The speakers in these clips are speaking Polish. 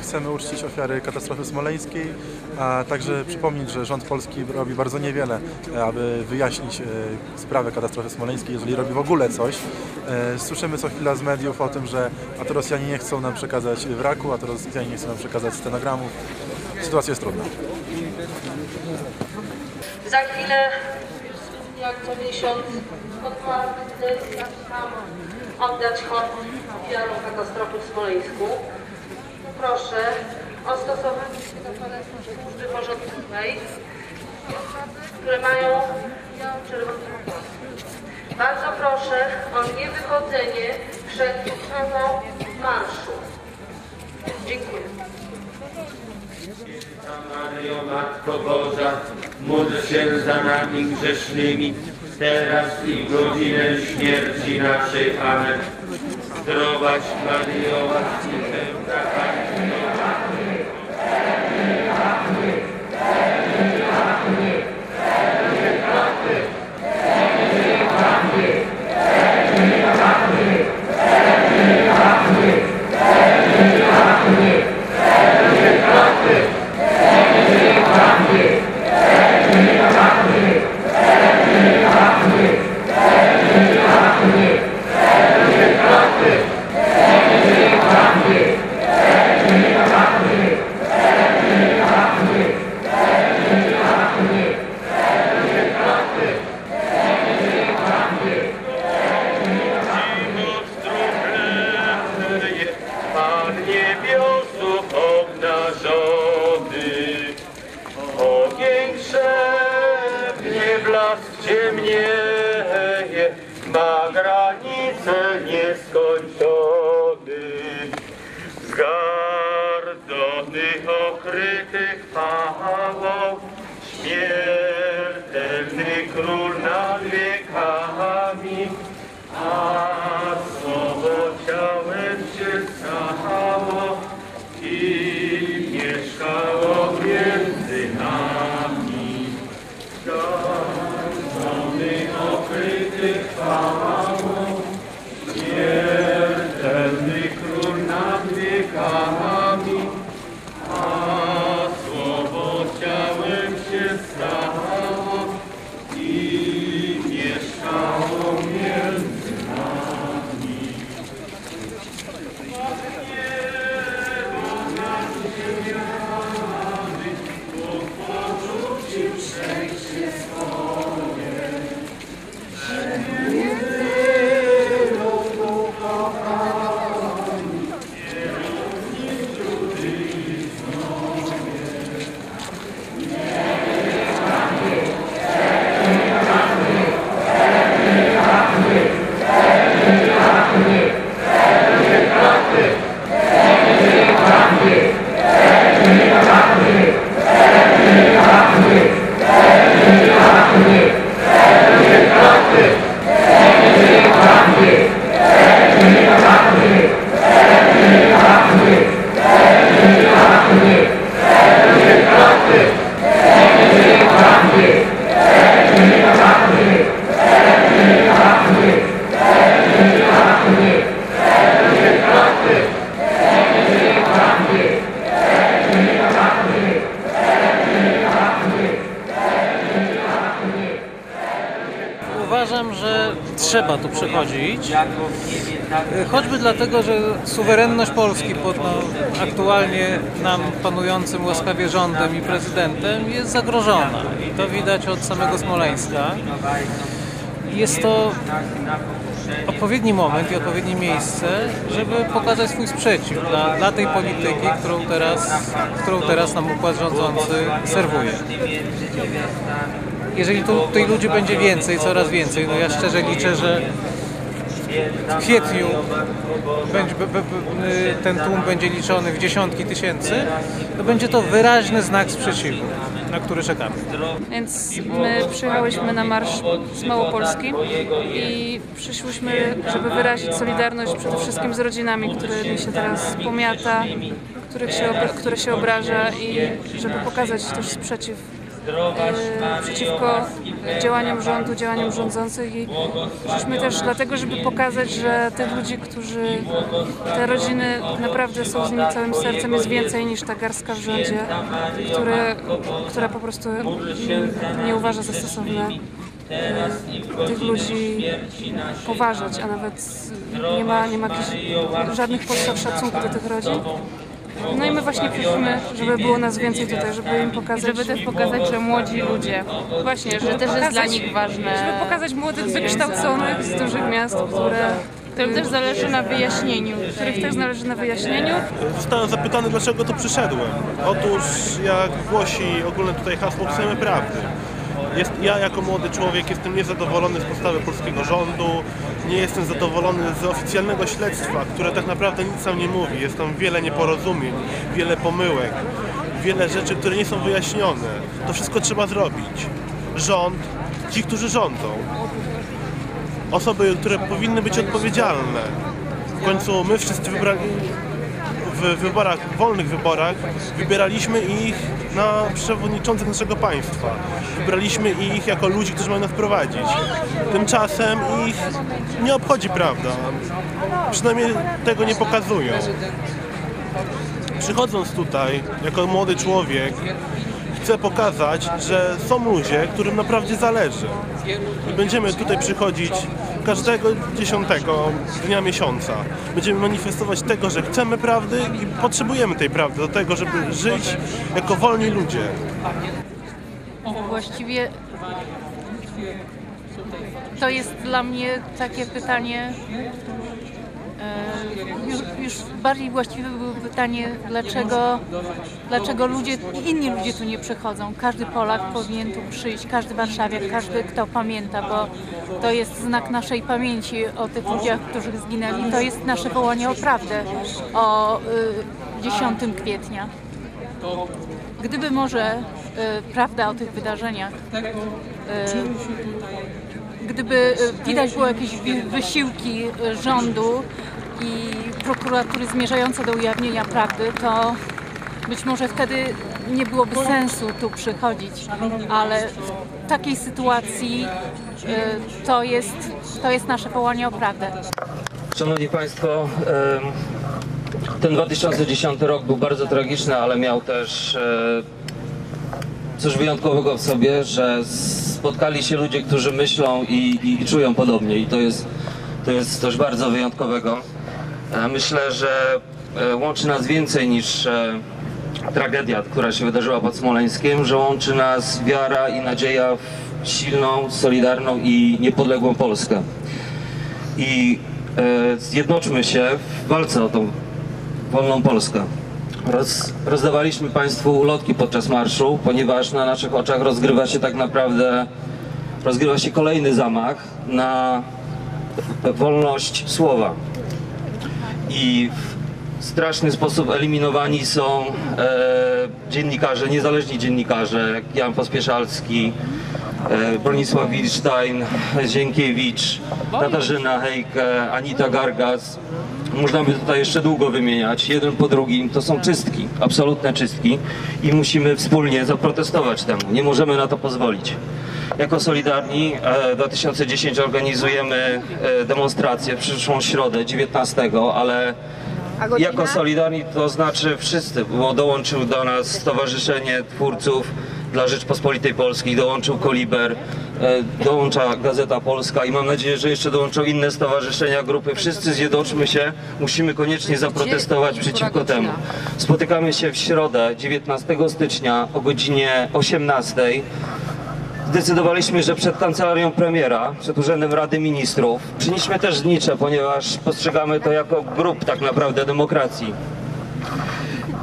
chcemy uczcić ofiary katastrofy smoleńskiej, a także przypomnieć, że rząd polski robi bardzo niewiele, e, aby wyjaśnić e, sprawę katastrofy smoleńskiej, jeżeli robi w ogóle coś. E, Słyszymy co chwila z mediów o tym, że a to Rosjanie nie chcą nam przekazać wraku, a to Rosjanie nie chcą nam przekazać stenogramów. Sytuacja jest trudna. Za chwilę, jak co miesiąc, otwarty oddać hołd ofiarom katastrofy w Smoleńsku. Proszę o stosowanie się do służby porządkowej, które mają czerwoną Bardzo proszę o niewychodzenie przed uchwałą marszu. Dziękuję. Maryjo, Matko Boża, módl się za nami grzesznymi, teraz i w godzinę śmierci naszej. Amen. Zdrowaś Maryjo, łaski pełna Pani ciemnieje, ma granice nieskończony. Zgardzonych, okrytych chwałą, śmiertelny król nad Uważam, że trzeba tu przychodzić, choćby dlatego, że suwerenność Polski pod no, aktualnie nam panującym łaskawie rządem i prezydentem jest zagrożona i to widać od samego Smoleńska. Jest to odpowiedni moment i odpowiednie miejsce, żeby pokazać swój sprzeciw dla, dla tej polityki, którą teraz, którą teraz nam układ rządzący serwuje. Jeżeli tu tych ludzi będzie więcej, coraz więcej, no ja szczerze liczę, że w kwietniu będzie, ten tłum będzie liczony w dziesiątki tysięcy, to będzie to wyraźny znak sprzeciwu, na który czekamy. Więc my przyjechałyśmy na marsz z Małopolski i przyszłyśmy, żeby wyrazić solidarność przede wszystkim z rodzinami, którymi się teraz pomiata, których się, które się obraża i żeby pokazać też sprzeciw przeciwko działaniom rządu, działaniom rządzących i przyszliśmy też dlatego, żeby pokazać, że tych ludzi, którzy, te rodziny naprawdę są z nimi całym sercem, jest więcej niż ta garstka w rządzie, które, która po prostu nie uważa za stosowne tych ludzi poważać, a nawet nie ma, nie ma żadnych podstaw szacunku do tych rodzin. No i my właśnie przyszliśmy, żeby było nas więcej tutaj, żeby im pokazać. Żeby też pokazać, że młodzi ludzie, Właśnie, że też jest dla nich ważne. Żeby pokazać młodych, wykształconych z dużych miast, które, którym też zależy na wyjaśnieniu. których też zależy na wyjaśnieniu. Zostałem zapytany, dlaczego tu przyszedłem. Otóż, jak głosi ogólne tutaj hasło, chcemy prawdy. Jest, ja jako młody człowiek jestem niezadowolony z postawy polskiego rządu, nie jestem zadowolony z oficjalnego śledztwa, które tak naprawdę nic nam nie mówi. Jest tam wiele nieporozumień, wiele pomyłek, wiele rzeczy, które nie są wyjaśnione. To wszystko trzeba zrobić. Rząd, ci, którzy rządzą, osoby, które powinny być odpowiedzialne. W końcu my wszyscy wybrali, w wyborach, wolnych wyborach wybieraliśmy ich na przewodniczących naszego państwa. Wybraliśmy ich jako ludzi, którzy mają nas prowadzić. Tymczasem ich nie obchodzi prawda. Przynajmniej tego nie pokazują. Przychodząc tutaj jako młody człowiek, chcę pokazać, że są ludzie, którym naprawdę zależy. I będziemy tutaj przychodzić każdego dziesiątego dnia miesiąca. Będziemy manifestować tego, że chcemy prawdy i potrzebujemy tej prawdy do tego, żeby żyć jako wolni ludzie. Właściwie to jest dla mnie takie pytanie, już, już bardziej właściwe było pytanie, dlaczego, dlaczego ludzie, inni ludzie tu nie przychodzą. Każdy Polak powinien tu przyjść, każdy warszawiak, każdy kto pamięta, bo to jest znak naszej pamięci o tych ludziach, którzy zginęli. To jest nasze wołanie o prawdę, o y, 10 kwietnia. Gdyby może y, prawda o tych wydarzeniach, y, gdyby y, widać było jakieś wysiłki rządu i prokuratury zmierzające do ujawnienia prawdy, to być może wtedy nie byłoby sensu tu przychodzić, ale w takiej sytuacji y, to jest, to jest nasze wołanie o prawdę. Szanowni Państwo, ten 2010 rok był bardzo tragiczny, ale miał też e, coś wyjątkowego w sobie, że spotkali się ludzie, którzy myślą i, i, i czują podobnie i to jest, to jest coś bardzo wyjątkowego. Myślę, że e, łączy nas więcej niż e, tragedia, która się wydarzyła pod Smoleńskiem, że łączy nas wiara i nadzieja w silną, solidarną i niepodległą Polskę i e, zjednoczmy się w walce o tą wolną Polskę. Roz, rozdawaliśmy Państwu ulotki podczas marszu, ponieważ na naszych oczach rozgrywa się tak naprawdę rozgrywa się kolejny zamach na wolność słowa. I w straszny sposób eliminowani są e, dziennikarze, niezależni dziennikarze, Jan Pospieszalski, e, Bronisław Wilstein, Zienkiewicz, Katarzyna Hejke, Anita Gargas. Można by tutaj jeszcze długo wymieniać, jeden po drugim. To są czystki, absolutne czystki i musimy wspólnie zaprotestować temu. Nie możemy na to pozwolić. Jako Solidarni e, 2010 organizujemy e, demonstrację w przyszłą środę, 19, ale jako Solidarni to znaczy wszyscy, bo dołączył do nas Stowarzyszenie Twórców dla Rzeczpospolitej Polskiej, dołączył Koliber, e, dołącza Gazeta Polska i mam nadzieję, że jeszcze dołączą inne stowarzyszenia, grupy. Wszyscy zjednoczmy się, musimy koniecznie zaprotestować przeciwko temu. Spotykamy się w środę, 19 stycznia o godzinie 18. Zdecydowaliśmy, że przed kancelarią premiera, przed Urzędem Rady Ministrów, przynieśmy też znicze, ponieważ postrzegamy to jako grup tak naprawdę demokracji.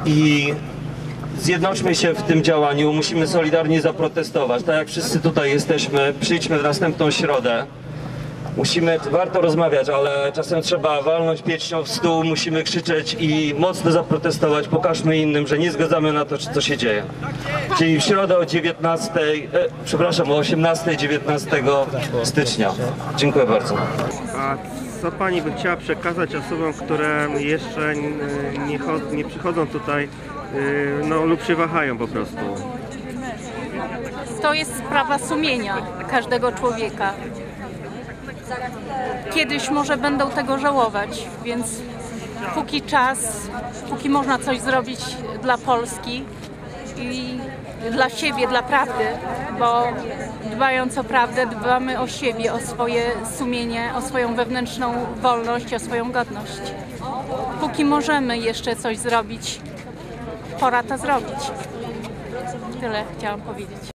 I zjednoczmy się w tym działaniu, musimy solidarnie zaprotestować. Tak jak wszyscy tutaj jesteśmy, przyjdźmy w następną środę. Musimy, warto rozmawiać, ale czasem trzeba walnąć pięścią w stół, musimy krzyczeć i mocno zaprotestować. Pokażmy innym, że nie zgadzamy na to, co się dzieje. Czyli w środę o 19, e, przepraszam, o 18, 19 stycznia. Dziękuję bardzo. A co Pani by chciała przekazać osobom, które jeszcze nie, chod- nie przychodzą tutaj y, no, lub się wahają po prostu? to jest sprawa sumienia każdego człowieka. Kiedyś może będą tego żałować, więc póki czas, póki można coś zrobić dla Polski i dla siebie, dla prawdy, bo dbając o prawdę, dbamy o siebie, o swoje sumienie, o swoją wewnętrzną wolność, o swoją godność. Póki możemy jeszcze coś zrobić, pora to zrobić. Tyle chciałam powiedzieć.